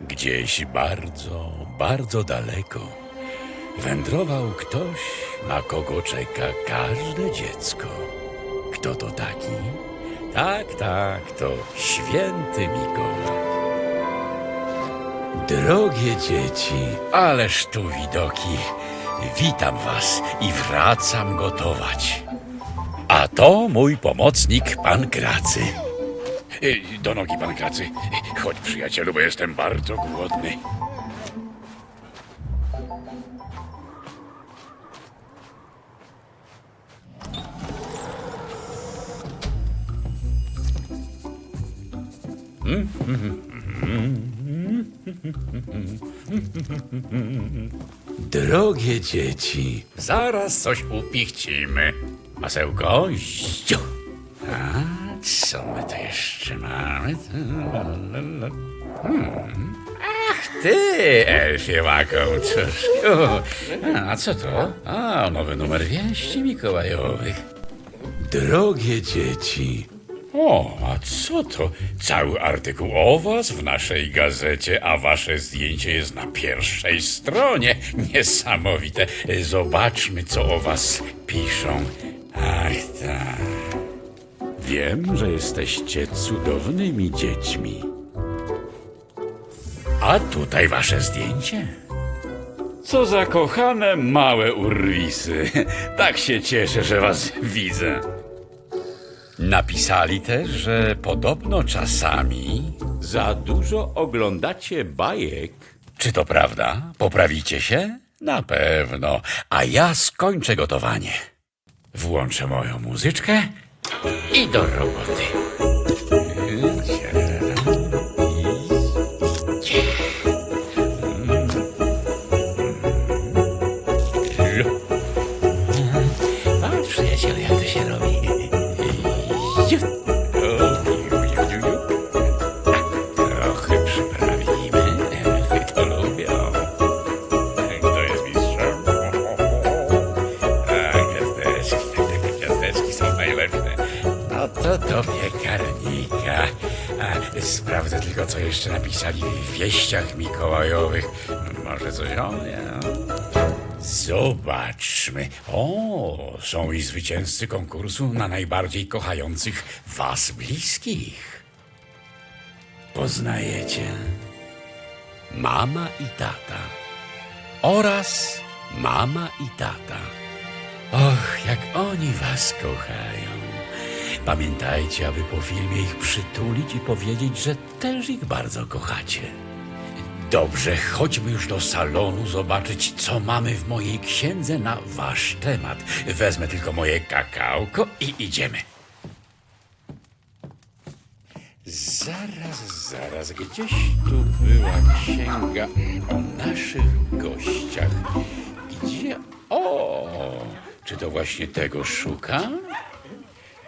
Gdzieś bardzo, bardzo daleko wędrował ktoś, na kogo czeka każde dziecko. Kto to taki? Tak, tak, to święty Mikołaj. Drogie dzieci, ależ tu widoki. Witam was i wracam gotować. A to mój pomocnik, pan Kracy. Do nogi, pan Kracy. Chodź, przyjacielu, bo jestem bardzo głodny. Drogie dzieci, zaraz coś upichcimy. Masełko, ziu. A co my tu jeszcze mamy? Hmm. Ach ty, Elfie łakomczuszku. A co to? A, nowy numer wieści mikołajowych. Drogie dzieci. O, a co to? Cały artykuł o was w naszej gazecie, a wasze zdjęcie jest na pierwszej stronie. Niesamowite. Zobaczmy, co o was piszą. Ach tak. Wiem, że jesteście cudownymi dziećmi. A tutaj wasze zdjęcie? Co za kochane małe urwisy. Tak się cieszę, że was widzę. Napisali też, że podobno czasami za dużo oglądacie bajek. Czy to prawda? Poprawicie się? Na pewno. A ja skończę gotowanie. Włączę moją muzyczkę i do roboty. A, sprawdzę tylko, co jeszcze napisali w wieściach mikołajowych. Może coś o mnie. Zobaczmy. O, są i zwycięzcy konkursu na najbardziej kochających was bliskich. Poznajecie mama i tata oraz mama i tata. Och, jak oni was kochają. Pamiętajcie, aby po filmie ich przytulić i powiedzieć, że też ich bardzo kochacie. Dobrze, chodźmy już do salonu zobaczyć, co mamy w mojej księdze na wasz temat. Wezmę tylko moje kakałko i idziemy. Zaraz, zaraz, gdzieś tu była księga o naszych gościach. Gdzie? O, czy to właśnie tego szukam?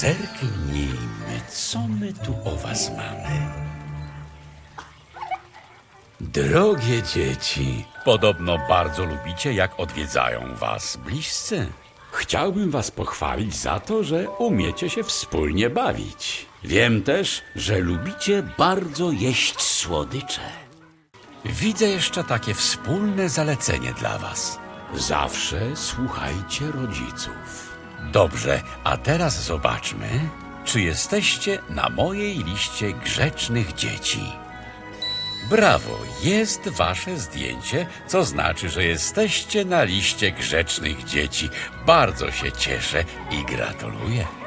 Zerknijmy, co my tu o was mamy. Drogie dzieci, podobno bardzo lubicie, jak odwiedzają was bliscy. Chciałbym was pochwalić za to, że umiecie się wspólnie bawić. Wiem też, że lubicie bardzo jeść słodycze. Widzę jeszcze takie wspólne zalecenie dla was. Zawsze słuchajcie rodziców. Dobrze, a teraz zobaczmy, czy jesteście na mojej liście grzecznych dzieci. Brawo, jest wasze zdjęcie, co znaczy, że jesteście na liście grzecznych dzieci. Bardzo się cieszę i gratuluję.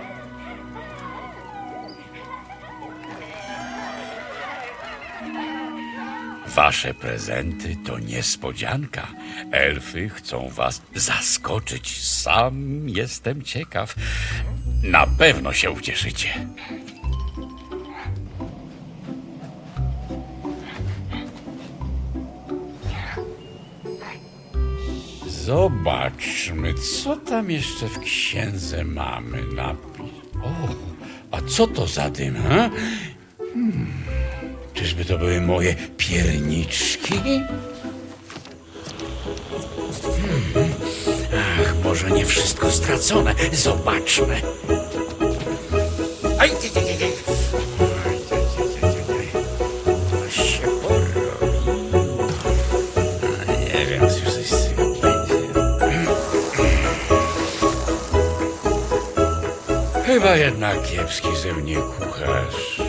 Wasze prezenty to niespodzianka. Elfy chcą was zaskoczyć. Sam jestem ciekaw. Na pewno się ucieszycie. Zobaczmy, co tam jeszcze w księdze mamy. Na... O, a co to za dym? Ha? To były moje pierniczki? Hmm, ach, może nie wszystko stracone. Zobaczmy. Aj, aj, aj, aj. Chyba jednak kiepski ze mnie kucharz.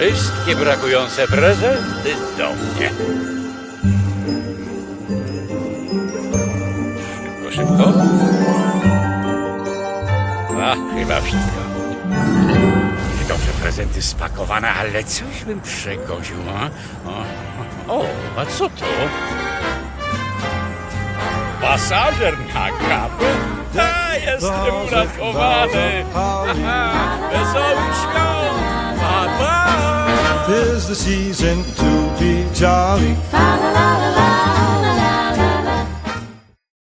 Wszystkie brakujące prezenty do mnie. Szybko, szybko. A, chyba wszystko. Dobrze, prezenty spakowane, ale coś bym przegoził, a? O, o, a co to? Pasażer na kapę? A, jestem uratowany! Aha, Wesołych świąt! Pa! Tis the season to be jolly. Fa la la la la.